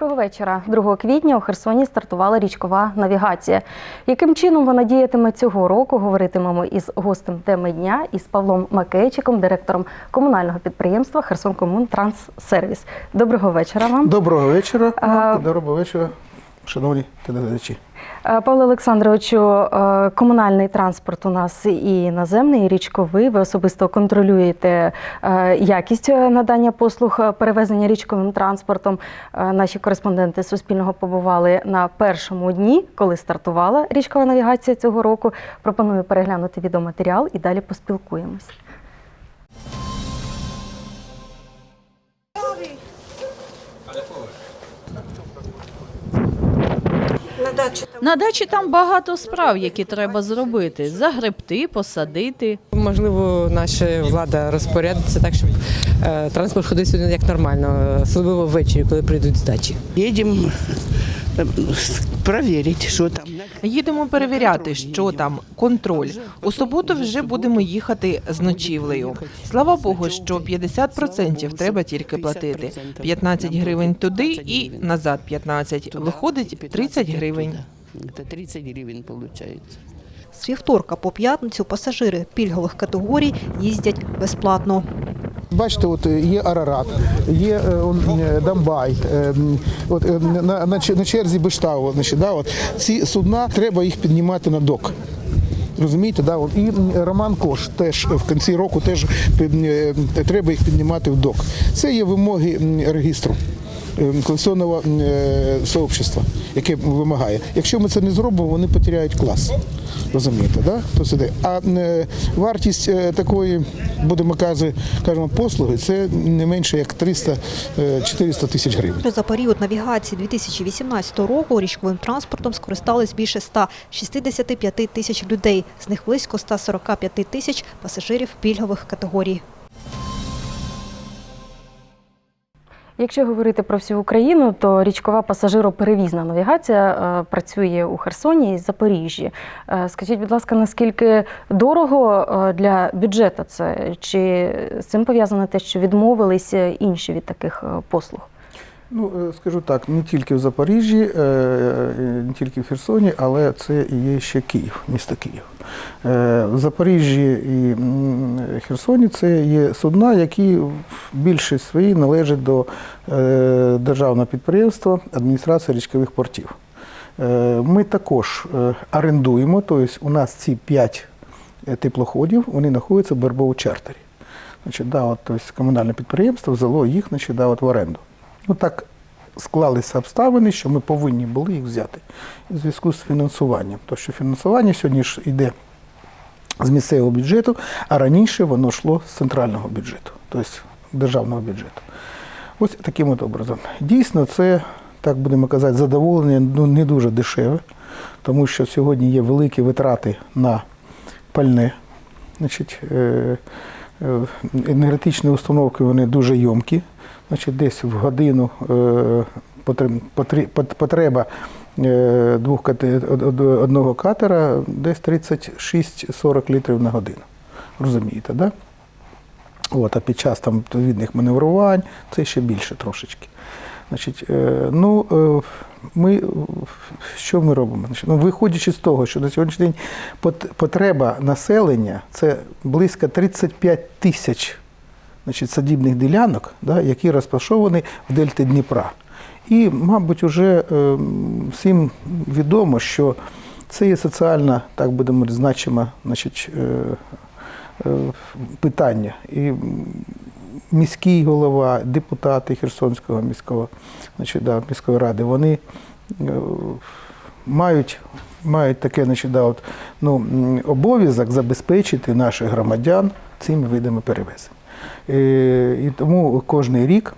Доброго вечора. 2 квітня у Херсоні стартувала річкова навігація. Яким чином вона діятиме цього року? Говоритимемо із гостем теми дня із Павлом Макейчиком, директором комунального підприємства Херсон Комун Транссервіс. Доброго вечора вам. Доброго вечора. А- Доброго вечора, шановні телеглядачі. Е, Павло Олександровичу, е, комунальний транспорт у нас і наземний, і річковий. Ви особисто контролюєте е, якість надання послуг перевезення річковим транспортом. Наші кореспонденти Суспільного побували на першому дні, коли стартувала річкова навігація цього року. Пропоную переглянути відеоматеріал і далі поспілкуємось. На дачі там На дачі там багато справ, які треба зробити: загребти, посадити. можливо наша влада розпорядиться так, щоб е, транспорт ходив сюди як нормально, особливо ввечері, коли прийдуть з дачі. Їдемо перевірити, що там. Їдемо перевіряти, що там контроль. У суботу вже будемо їхати з ночівлею. Слава Богу, що 50% треба тільки платити. 15 гривень туди і назад 15. Виходить 30 гривень. Это 30 гривен получается. З вівторка по п'ятницю пасажири пільгових категорій їздять безплатно. Бачите, от є Арарат, є е, е, Дамбай, е, от, на, на, черзі Бештау. Значить, да, от, ці судна, треба їх піднімати на док. Розумієте, да? І Роман Кош теж в кінці року теж треба їх піднімати в док. Це є вимоги регістру е, конституційного е, сообщества, яке вимагає. Якщо ми це не зробимо, вони потеряють клас. Розумієте, да? А е, вартість такої, будемо казати, кажемо, послуги це не менше як 300-400 тисяч гривень. За період навігації 2018 року річковим транспортом скористались більше 165 тисяч людей. З них близько 145 тисяч пасажирів пільгових категорій. Якщо говорити про всю Україну, то річкова пасажироперевізна навігація е, працює у Херсоні і Запоріжжі. Е, Скажіть, будь ласка, наскільки дорого е, для бюджету це? Чи з цим пов'язано те, що відмовилися інші від таких послуг? Ну, е, скажу так, не тільки в Запоріжжі, е, е, не тільки в Херсоні, але це і є ще Київ, місто Київ. В Запоріжжі і Херсоні це є судна, які більшість своїй належать до державного підприємства адміністрації річкових портів. Ми також орендуємо, тобто у нас ці п'ять теплоходів, вони знаходяться в Бербову чартері. Значить, да, от, тобто комунальне підприємство взяло їх значить, да, от в оренду. Ну так склалися обставини, що ми повинні були їх взяти у зв'язку з фінансуванням. Тому що фінансування сьогодні ж йде з місцевого бюджету, а раніше воно йшло з центрального бюджету, тобто державного бюджету. Ось таким от образом. Дійсно, це, так будемо казати, задоволення ну, не дуже дешеве, тому що сьогодні є великі витрати на пальне. Значить, е, е, енергетичні установки вони дуже йомкі. Значить, десь в годину е, потреба е, двох одного катера десь 36-40 літрів на годину. Розумієте, да? От, а під час там відповідних маневрувань це ще більше трошечки. Значить, е, ну, ми, що ми робимо? Значить, ну, виходячи з того, що на сьогоднішній день потреба населення це близько 35 тисяч значить, садібних ділянок, да, які розташовані в дельті Дніпра. І, мабуть, вже е, всім відомо, що це є соціально, так будемо значиме значить, е, е, питання. І міський голова, депутати Херсонського міського, значить, да, міської ради, вони е, мають, мають таке значить, да, от, ну, обов'язок забезпечити наших громадян цими видами перевезень. Е, І тому кожен рік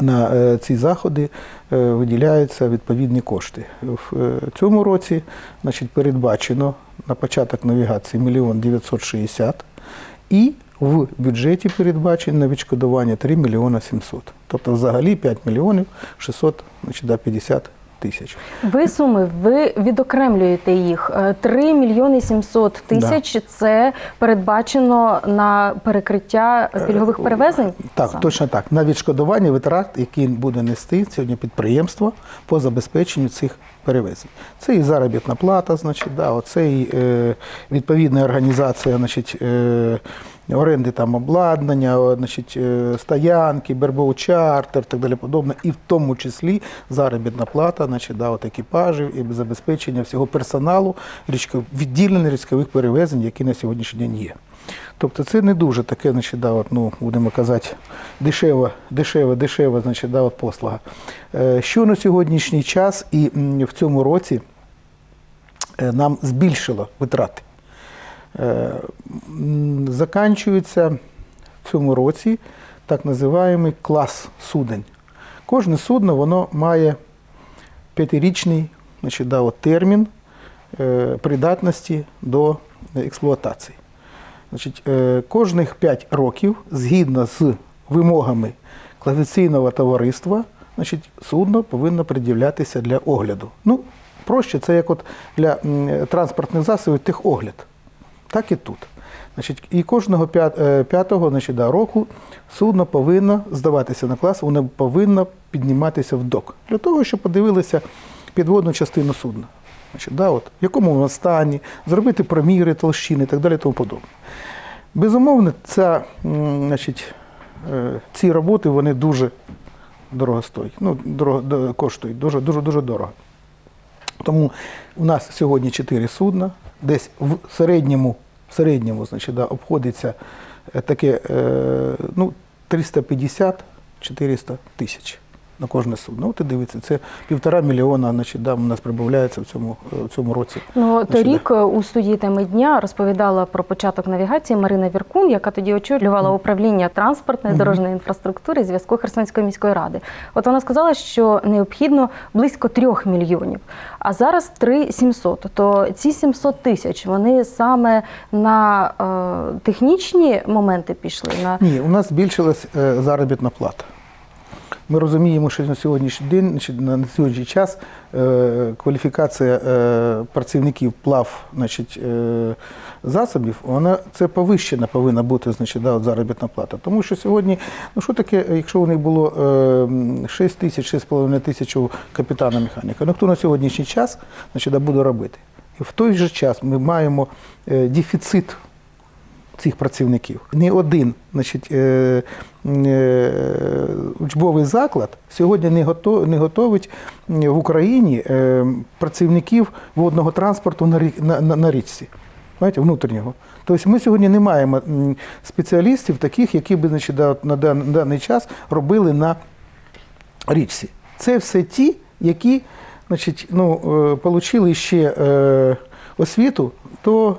на е, ці заходи е, виділяються відповідні кошти. В цьому році значить, передбачено на початок навігації 1 960 і в бюджеті передбачено на відшкодування 3 мільйона 700. Тобто взагалі 5 мільйонів 650 тисяч. Ви суми, ви відокремлюєте їх. Е, 3 мільйони 700 тисяч це передбачено на перекриття пільгових перевезень? Так, Саме? точно так. На відшкодування витрат, які буде нести сьогодні підприємство по забезпеченню цих перевезень. Це і заробітна плата, значить, да, оце і е, відповідна організація, значить, е, оренди там обладнання, значить, е, стоянки, бербов чартер, так далі подобне, і в тому числі заробітна плата, значить, да, от екіпажів і забезпечення всього персоналу річков, відділення річкових перевезень, які на сьогоднішній день є. Тобто це не дуже таке, значить, да, от, ну, будемо казати, дешева, дешева, дешева значить, да, от послуга. Е, Що на сьогоднішній час і в цьому році е, нам збільшило витрати? Е, Заканчується в цьому році так називаємий клас судень. Кожне судно воно має п'ятирічний значить, да, от, термін е, придатності до експлуатації. Значить, е, кожних 5 років, згідно з вимогами класифікаційного товариства, значить, судно повинно пред'являтися для огляду. Ну, проще, це як от для транспортних засобів техогляд. Так і тут. Значить, і кожного е, п'ятого значить, да, року судно повинно здаватися на клас, воно повинно підніматися в док. Для того, щоб подивилися підводну частину судна. Значить, да, от, в якому воно стані, зробити проміри, толщини і так далі. Тому подобне. Безумовно, ця, значить, е, ці роботи вони дуже дорого стоять. Ну, дорого, коштують, дуже, дуже, дуже дорого. Тому у нас сьогодні чотири судна, десь в середньому, в середньому значить, да, обходиться е, таке е, ну, 350-400 тисяч на кожне судно. От і дивіться, це півтора мільйона значить, да, у нас прибавляється в цьому, е, в цьому році. Ну, торік е, у студії теми дня розповідала про початок навігації Марина Віркун, яка тоді очолювала управління транспортної дорожньої інфраструктури зв'язку Херсонської міської ради. От вона сказала, що необхідно близько трьох мільйонів, а зараз 3 700. То ці 700 тисяч вони саме на е, технічні моменти пішли. На Ні, у нас збільшилась е, заробітна плата. Ми розуміємо, що на сьогоднішній день, на сьогоднішній час е, кваліфікація е, працівників плав значить, е, засобів, вона це повищена повинна бути значить, да, от заробітна плата. Тому що сьогодні, ну що таке, якщо у них було е, 6 тисяч, 6,5 тисяч у капітана механіка, ну хто на сьогоднішній час значить, да, буде робити? І в той же час ми маємо дефіцит цих працівників. Ні один значить, е, е, учбовий заклад сьогодні не, готов, не готовить в Україні е, працівників водного транспорту на, на, на, на річці. Знаєте, внутрішнього. Тобто ми сьогодні не маємо спеціалістів таких, які б значить, на дан- на даний час робили на річці. Це все ті, які значить, ну, е, отримали ще е, освіту е,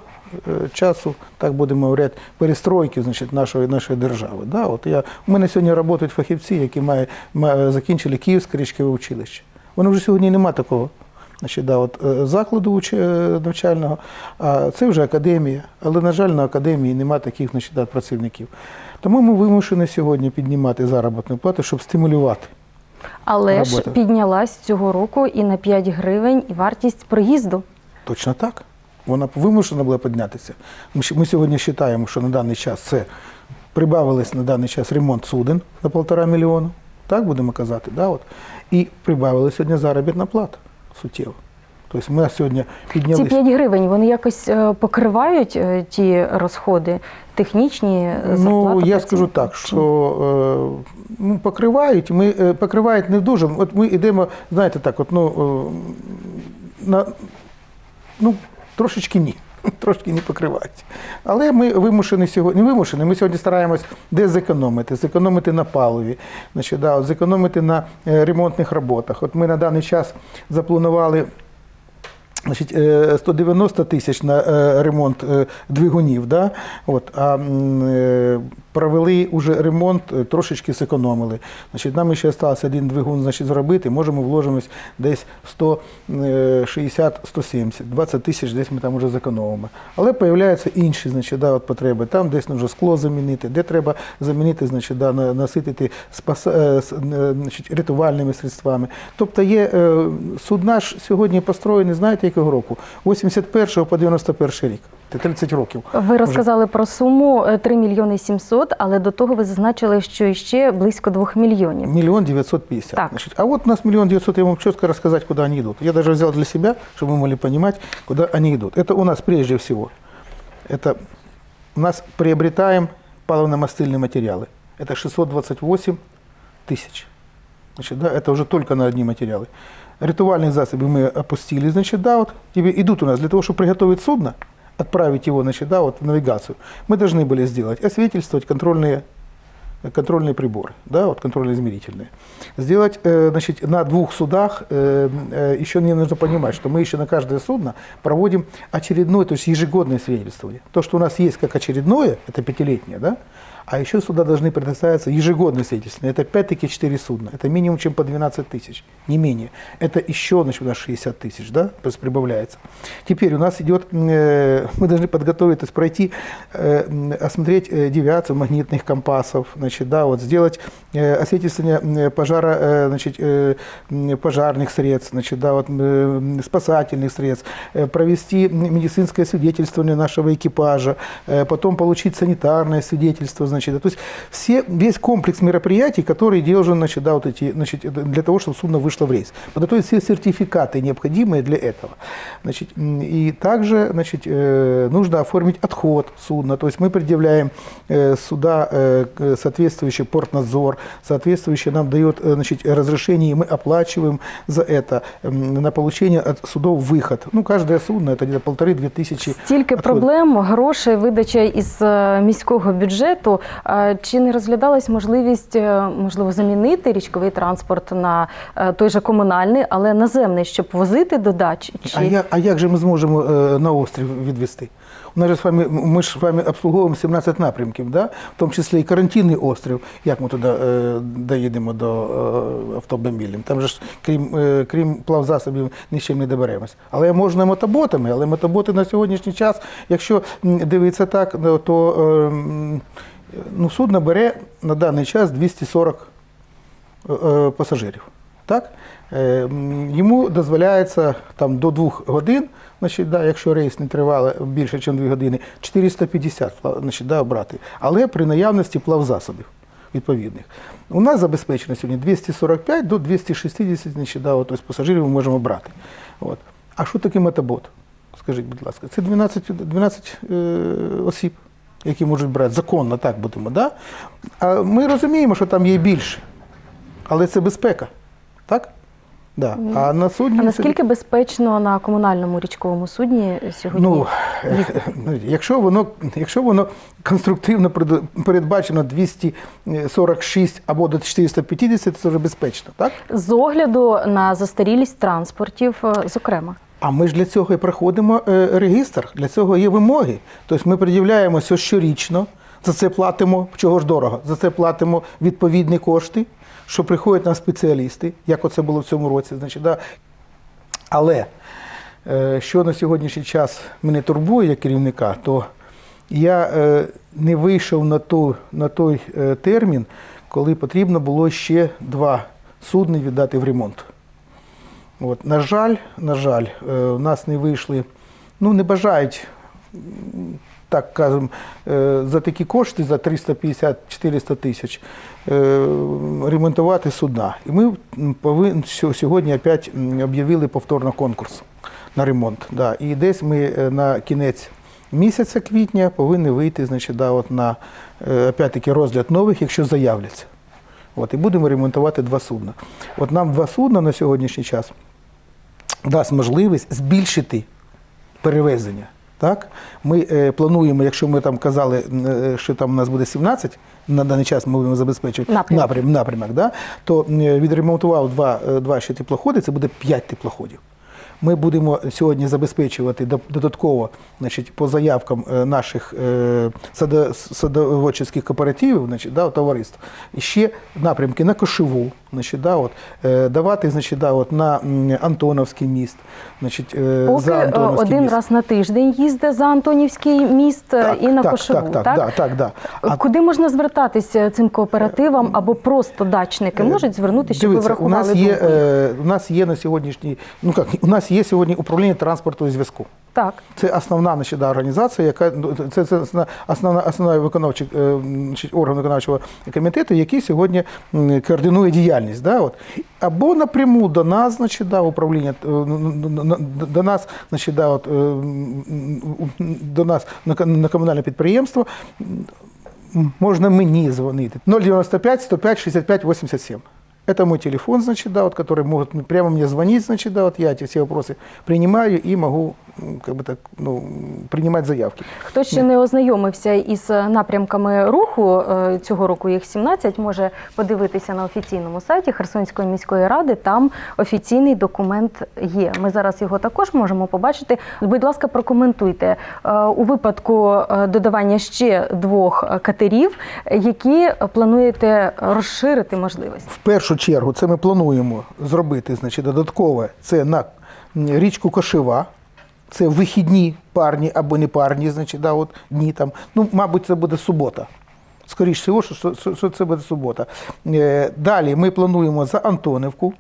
часу, так будемо говорити, перестройки значить, нашої, нашої держави. Да? От я, у мене сьогодні працюють фахівці, які має, має, закінчили Київське річкове училище. Воно вже сьогодні немає такого. Значить, да, от, е, закладу е, навчального, а це вже академія. Але, на жаль, на академії немає таких значить, да, працівників. Тому ми вимушені сьогодні піднімати заробітну плату, щоб стимулювати. але ж робота. піднялась цього року і на 5 гривень і вартість проїзду. Точно так. Вона вимушена була піднятися. Ми, сьогодні вважаємо, що на даний час це прибавилось на даний час ремонт суден на полтора мільйона. Так будемо казати. Да, от. І прибавилась сьогодні заробітна плата суттєво. Тобто ми сьогодні Ці піднялися. 5 гривень вони якось е, покривають е, ті розходи технічні е, зарплата Ну, я скажу так, що ну, покривають, ми покривають не дуже. От ми йдемо, знаєте, так, от, ну, на, ну, трошечки ні. Трошки не покривають. Але ми вимушені сьогодні, не вимушені, ми сьогодні стараємось де зекономити. Зекономити на паливі, значить, да, от зекономити на е, ремонтних роботах. От ми на даний час запланували Значить, е, 190 тисяч на е, ремонт е, двигунів, да? От, а е, провели уже ремонт, е, трошечки зекономили. Значить, нам ще залишився один двигун значить, зробити, можемо вложимось десь 160-170, 20 тисяч десь ми там вже зекономимо. Але появляються інші значить, да, от потреби. Там десь нужно скло замінити, де треба замінити, значить, да, наситити спас, е, е, значить, рятувальними средствами. Тобто є е, судна ж сьогодні построєні, знаєте, якого року? 81 по 91 рік. Це 30 років. Ви розказали про суму е, 3 мільйони 700, але до того ви зазначили, що ще близько 2 мільйонів. Миллион девятьсот пятьдесят. Так. Значит, а вот у нас миллион девятьсот, я вам четко рассказать, куда они идут. Я даже взял для себя, чтобы вы могли понимать, куда они идут. Это у нас прежде всего, это у нас приобретаем паливно-мастильные материалы. Это 628 тысяч. Значит, да, это уже только на одни материалы. Ритуальные засобы мы опустили, значит, да, вот тебе идут у нас для того, чтобы приготовить судно, отправить его, значит, да, вот в навигацию. Мы должны были сделать освидетельствовать контрольные контрольные приборы, да, вот контрольно-измерительные. Сделать, э, значит, на двух судах, э, э, еще не нужно понимать, что мы еще на каждое судно проводим очередное, то есть ежегодное свидетельствование. То, что у нас есть как очередное, это пятилетнее, да, а еще сюда должны предоставиться ежегодные свидетельства. Это опять-таки 4 судна. Это минимум, чем по 12 тысяч, не менее. Это еще, значит, у нас 60 тысяч, да, то есть прибавляется. Теперь у нас идет, э, мы должны подготовить, то есть пройти, э, осмотреть э, девиацию магнитных компасов, значит, да, вот сделать э, освидетельствование э, пожара, э, значит, э, м, пожарных средств, значит, да, вот, э, спасательных средств, э, провести медицинское свидетельствование нашего экипажа, э, потом получить санитарное свидетельство, значит, да, то есть все, весь комплекс мероприятий, который должен, значит, да, вот эти, значит, для того, чтобы судно вышло в рейс. Подготовить все сертификаты, необходимые для этого. Значит, м, и также, значит, э, нужно оформить отход судна, то есть мы предъявляем э, суда э, к- соответствующий портнадзор, соответствующий нам дает э, значит, разрешение, и мы оплачиваем за это м, на получение от судов выход. Ну, каждое судно это где-то полторы-две тысячи. Стільки отходов. проблем, грошей, видача із е, міського бюджету. Чи не розглядалась можливість е, можливо замінити річковий транспорт на е, той же комунальний, але наземний, щоб возити до дач? Чи А, як, а як же ми зможемо е, на острів відвести? У нас з вами, ми ж з вами обслуговуємо 17 напрямків, да? в тому числі і карантинний острів. Як ми туди е, доїдемо до е, автомобілів? Там ж, крім, е, крім плавзасобів, ні з чим не доберемось. Але можна мотоботами, але мотоботи на сьогоднішній час, якщо дивитися так, то е, ну, судно бере на даний час 240 е, е, пасажирів. Так? Е, Йому дозволяється там, до двох годин, значить, да, якщо рейс не триває більше, ніж 2 години, 450 значить, да, брати. Але при наявності плавзасобів відповідних. У нас забезпечено сьогодні 245 до 260 значить, да, от, ось пасажирів ми можемо брати. От. А що таке мотобот? Скажіть, будь ласка, це 12, 12 е, осіб, які можуть брати законно, так будемо. Да? А ми розуміємо, що там є більше. Але це безпека. Так? Да. А на судні. а це- наскільки безпечно на комунальному річковому судні сьогодні? Ну, якщо воно, якщо воно конструктивно перед- передбачено 246 або до 450, це вже безпечно, так? З огляду на застарілість транспортів, е, зокрема. А ми ж для цього і проходимо е, регістр, для цього є вимоги. Тобто ми пред'являємося щорічно, за це платимо, чого ж дорого, за це платимо відповідні кошти, що приходять нам спеціалісти, як оце було в цьому році. Значить, да. Але е, що на сьогоднішній час мене турбує як керівника, то я е, не вийшов на, ту, на той термін, коли потрібно було ще два судни віддати в ремонт. От, на жаль, на жаль, е, у нас не вийшли, ну не бажають, так кажемо, е, за такі кошти, за 350-400 тисяч, е, ремонтувати судна. І ми м, повин, сьо- сьогодні опять об'явили повторно конкурс на ремонт. Да. І десь ми на кінець місяця квітня повинні вийти значить, да, от на опять-таки розгляд нових, якщо заявляться. От, і будемо ремонтувати два судна. От нам два судна на сьогоднішній час дасть можливість збільшити перевезення. Так? Ми е, плануємо, якщо ми там казали, е, що там у нас буде 17, на даний час ми будемо забезпечувати Напрямок. напрям, напрямок, да? то е, відремонтував два, е, два ще теплоходи, це буде 5 теплоходів. Ми будемо сьогодні забезпечувати додатково значить, по заявкам е, наших е, садоводчих кооперативів, значить, да, товариств, ще напрямки на Кошеву, значить, да, от, е, давати значить, да, от, на Антоновський міст. Значить, Поки за Антоновський один міст. раз на тиждень їздить за Антонівський міст Так, і на так, Кошову. так, так, да, так, да. А Куди можна звертатися цим кооперативам або просто дачники можуть звернутися, щоб ви Дивіться, у врахували нас є, думку у нас є на сьогоднішній, ну як, у нас є сьогодні управління транспорту і зв'язку. Так. Це основна значить, організація, яка ну, це, це основна, основна, виконавчий е, орган виконавчого комітету, який сьогодні координує діяльність. Да, от. Або напряму до нас, значить, да, управління е, н- н- н- до нас, значить, да, от, е, до нас на, комунальне підприємство. Можна мені дзвонити 095 105 65 87. Это мой телефон, значит, да, вот, который могут прямо мне звонить, значит, да, вот я эти все вопросы принимаю и могу, м, как бы так, ну, принимать заявки. Хто ще не ознайомився із напрямками руху е, цього року, їх 17, може подивитися на офіційному сайті Херсонської міської ради. Там офіційний документ є. Ми зараз його також можемо побачити. Будь ласка, прокоментуйте Е, у випадку е, додавання ще двох е, катерів, які плануєте розширити можливості. В першу чергу це ми плануємо зробити, значить, додаткове, це на річку Кошева, це вихідні парні або не парні, значить, да, от, дні там. Ну, мабуть, це буде субота. Скоріше всього, що, що, що це буде субота. Е, Далі ми плануємо за Антонівку.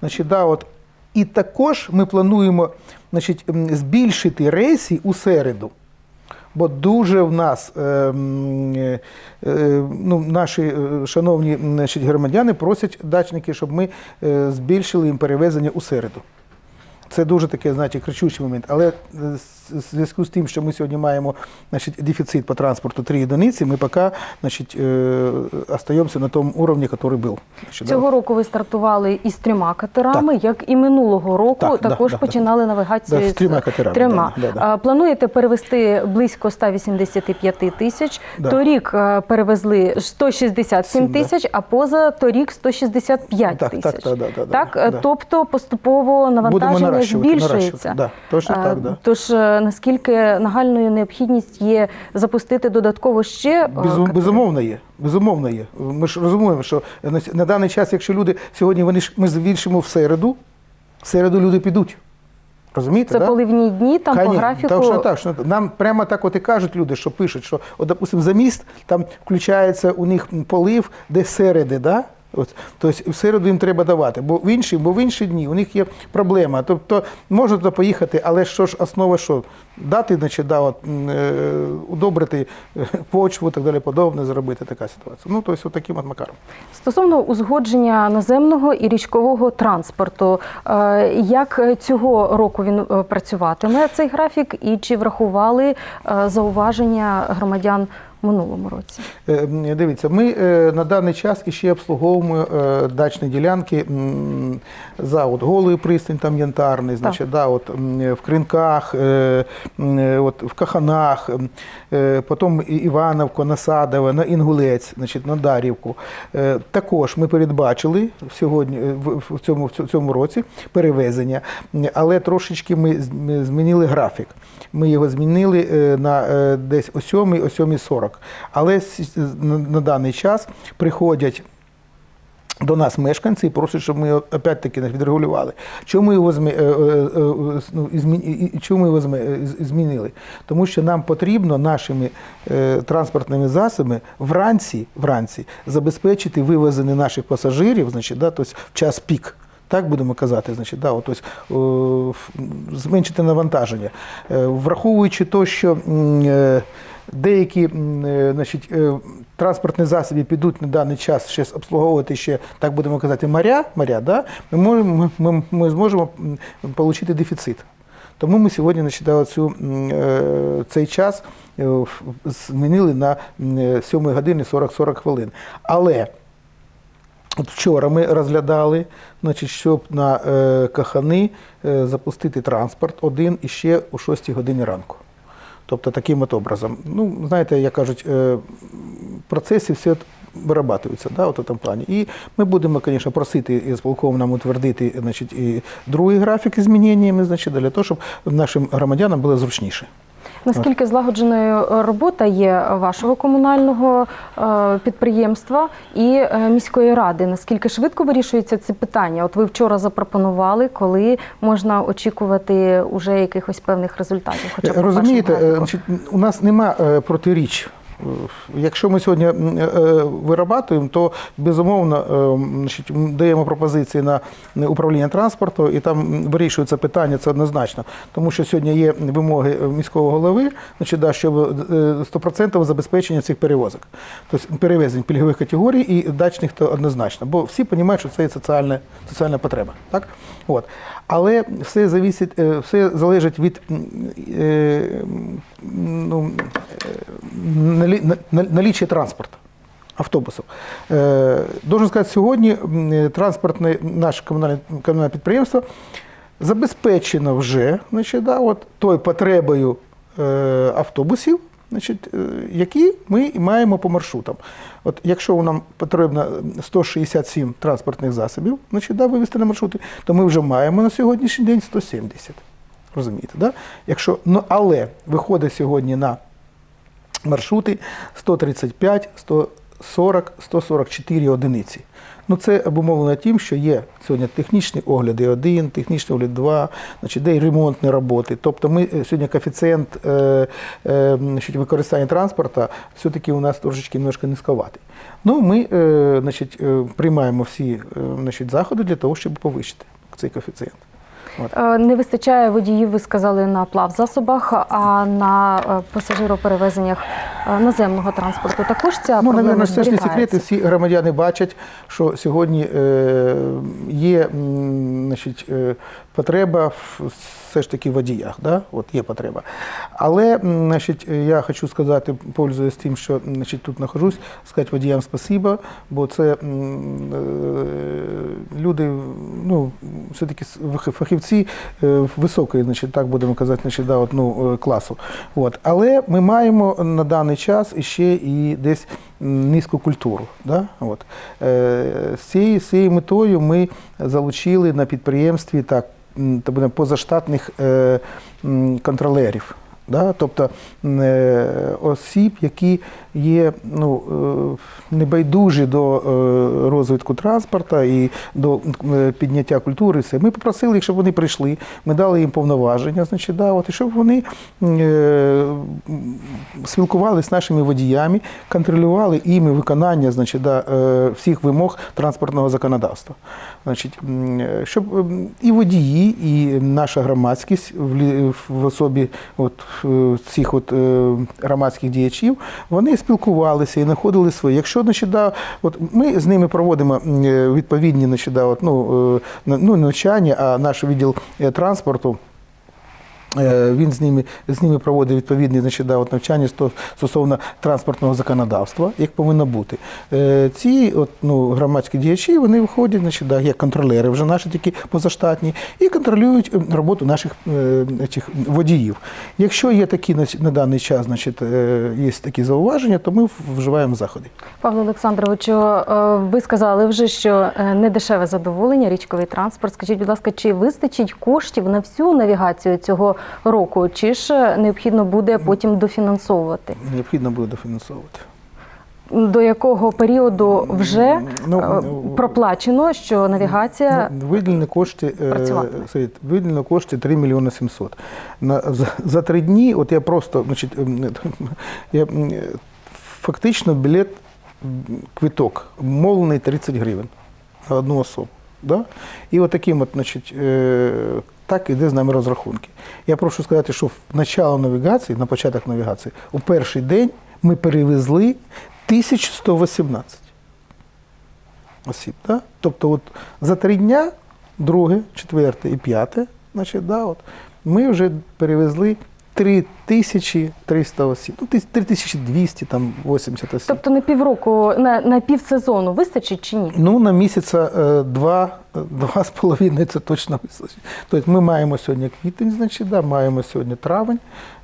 Значить, да, от, і також ми плануємо значить, збільшити рейси у середу. Бо дуже в нас е, е, е, ну, наші е, шановні значить, громадяни просять дачники, щоб ми е, збільшили їм перевезення у середу. Це дуже таке, знаєте, кричущий момент. Але е, в зв'язку з тим, що ми сьогодні маємо значить, дефіцит по транспорту 3 одиниці, ми поки значить, е, остаємося на тому уровні, який був. Да. Цього року ви стартували із трьома катерами, як і минулого року Так, також да, починали навігацію Да, з трьома катерами, трьома. да, да, да. Плануєте перевести близько 185 тисяч. Да. Торік е, перевезли 167 Сім, да. тисяч, а поза торік 165 Так, тисяч. так, да, да, да, Так, да, е, да. тобто поступово навантаження наращувати, збільшується. наращувати, да, точно так, да. Тож е, наскільки нагальною необхідність є запустити додатково ще е, Безум, безумовно є. Безумовно є. Ми ж розуміємо, що на, на даний час, якщо люди сьогодні вони ж ми збільшимо в середу, в середу люди підуть. Розумієте? Це да? поливні дні, там по Конечно, графіку. Так, що, так, що нам прямо так от і кажуть люди, що пишуть, що, от, допустим, за міст там включається у них полив, де середи, да? От, тобто в середу їм треба давати, бо в інші, бо в інші дні у них є проблема. Тобто можна туди поїхати, але що ж основа що? Дати, значить, да, от, е, удобрити е, почву так далі подобне, зробити така ситуація. Ну, тобто, таким от макаром. Стосовно узгодження наземного і річкового транспорту, е, як цього року він е, працюватиме цей графік, і чи врахували е, зауваження громадян минулому році? Е, Дивіться, ми е, на даний час іще обслуговуємо е, дачні ділянки за от голий пристань, там янтарний, значить, да, от, в Кринках, от, в Каханах, потім І- Івановка, Насадове, на Інгулець, значить, на Дарівку. Також ми передбачили сьогодні в цьому, в цьому році перевезення, але трошечки ми змінили графік. Ми його змінили на десь о 7, о 7.40. Але на, даний час приходять до нас мешканці і просять, щоб ми опять-таки відрегулювали. Чому його чому його змінили? Тому що нам потрібно нашими е, транспортними засобами вранці, вранці забезпечити вивезення наших пасажирів, значить, да, тобто в час пік. Так будемо казати, значить, да, ось, зменшити навантаження. Е, Враховуючи те, що е, деякі е, значить, е, транспортні засоби підуть на даний час ще обслуговувати ще, так будемо казати, моря, моря да, ми, ми, ми, зможемо отримати дефіцит. Тому ми сьогодні значить, да, цю, е, цей час змінили на е, 7 години 40-40 хвилин. Але вчора ми розглядали, значить, щоб на Кахани запустити транспорт один і ще о 6 годині ранку. Тобто таким от образом. Ну, знаєте, як кажуть, процеси процесі все вирабатуються да, от у тому плані. І ми будемо, звісно, просити сполком нам утвердити значить, і другий графік із зміненнями, значить, для того, щоб нашим громадянам було зручніше. Наскільки злагодженою робота є вашого комунального е, підприємства і е, міської ради? Наскільки швидко вирішуються ці питання? От ви вчора запропонували, коли можна очікувати уже якихось певних результатів? Хоча б Розумієте, е, у нас нема протиріч. Якщо ми сьогодні е, е, вирабатуємо, то безумовно е, даємо пропозиції на управління транспорту, і там вирішується питання, це однозначно. Тому що сьогодні є вимоги міського голови, щоб е, 100% забезпечення цих перевозок, тобто перевезень пільгових категорій і дачних однозначно. Бо всі розуміють, що це є соціальна, потреба. Але все, залежить від ну, е, налі- на- на- наліччя транспорту. Автобусів. Е, Должен сказати, сьогодні м, е, транспортне наше комунальне, комунальне підприємство забезпечено вже значить, да, от, тою потребою е, автобусів, значить, е, які ми маємо по маршрутам. От якщо нам потрібно 167 транспортних засобів, значить, да, вивести на маршрути, то ми вже маємо на сьогоднішній день 170. Розумієте, да? Якщо, ну, але виходить сьогодні на маршрути 135, 140, 144 одиниці. Ну, це обумовлено тим, що є сьогодні технічні огляди 1, технічний огляд 2, значить, де й ремонтні роботи. Тобто ми е, сьогодні коефіцієнт е, е, використання транспорту все-таки у нас трошечки немножко низьковатий. Ну, ми е, значить, е, приймаємо всі е, значить, заходи для того, щоб повищити цей коефіцієнт. Е, Не вистачає водіїв, ви сказали, на плавзасобах, а на е, пасажироперевезеннях наземного транспорту також ця Ну, проблема ж не зберігається? секрет, всі громадяни бачать, що сьогодні е, є значить, е, потреба в все ж таки водіях. Да? От є потреба. Але значить, я хочу сказати, пользуясь тим, що значить, тут нахожусь, сказати водіям спасибо, бо це е, люди, ну, все-таки фахівці е, високої, значить, так будемо казати, значить, да, от, ну, е, класу. От. Але ми маємо на даний час іще і десь низьку культуру. Да? От. Е, з, цією, з цією метою ми залучили на підприємстві так, позаштатних е, контролерів. Да? Тобто е, осіб, які є ну, е, небайдужі до е, розвитку транспорту і до підняття культури. Все. Ми попросили їх, щоб вони прийшли, ми дали їм повноваження, значить, да, от, і щоб вони спілкувалися з нашими водіями, контролювали іми виконання значить, да, всіх вимог транспортного законодавства. Значить, щоб і водії, і наша громадськість в, особі от, цих от, е, громадських діячів, вони спілкувалися і знаходили свої. Якщо да, от ми з ними проводимо е, відповідні от, ну, е, ну, навчання, а наш відділ е, транспорту. Е, Він з ними, з ними проводить відповідні значить, да, от навчання сто- стосовно транспортного законодавства, як повинно бути. Е, Ці от, ну, громадські діячі вони виходять, значить, да, як контролери, вже наші такі позаштатні, і контролюють е, роботу наших е, цих водіїв. Якщо є такі на, даний час, значить, є такі зауваження, то ми вживаємо заходи. Павло Олександровичу, ви сказали вже, що не дешеве задоволення, річковий транспорт. Скажіть, будь ласка, чи вистачить коштів на всю навігацію цього року, чи ж необхідно буде потім дофінансовувати? Необхідно буде дофінансовувати. До якого періоду вже Ну, е, ну, проплачено, що навігація Ну, виділені кошти, е, працюватиме. Виділено кошти 3 мільйони 700. На, за, за три дні, от я просто, значить, ем, я, фактично білет, квиток, мовлений 30 гривень на одну особу. Да? І от таким от, значить, е, так іде з нами розрахунки. Я прошу сказати, що в начало навігації, на початок навігації, у перший день ми перевезли 1118 осіб. Да? Тобто от за три дня, друге, четверте і п'яте, значить, да, от, ми вже перевезли 3300 осіб, ну, тис- 3200, там 80 осіб. Тобто на півроку, на, на півсезону вистачить чи ні? Ну, на місяця е, два, два з половиною це точно вистачить. Тобто ми маємо сьогодні квітень, значить, да, маємо сьогодні травень,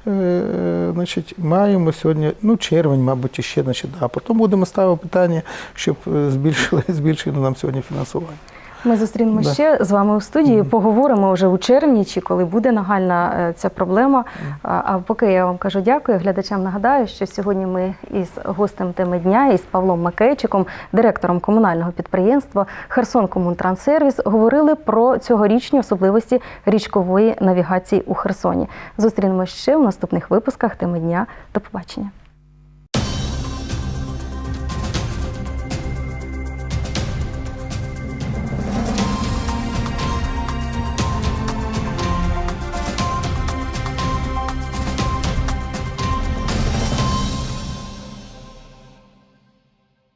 е, е, значить, маємо сьогодні, ну, червень, мабуть, ще, значить, да. А потім будемо ставити питання, щоб е, збільшили, збільшили нам сьогодні фінансування. Ми зустрінемось Да. ще з вами у студії. Поговоримо вже у червні, чи коли буде нагальна е, ця проблема. А а поки я вам кажу дякую. Глядачам нагадаю, що сьогодні ми із гостем теми дня, із Павлом Макейчиком, директором комунального підприємства Херсон Комунтранссервіс, говорили про цьогорічні особливості річкової навігації у Херсоні. Зустрінемось ще у наступних випусках теми дня. До побачення.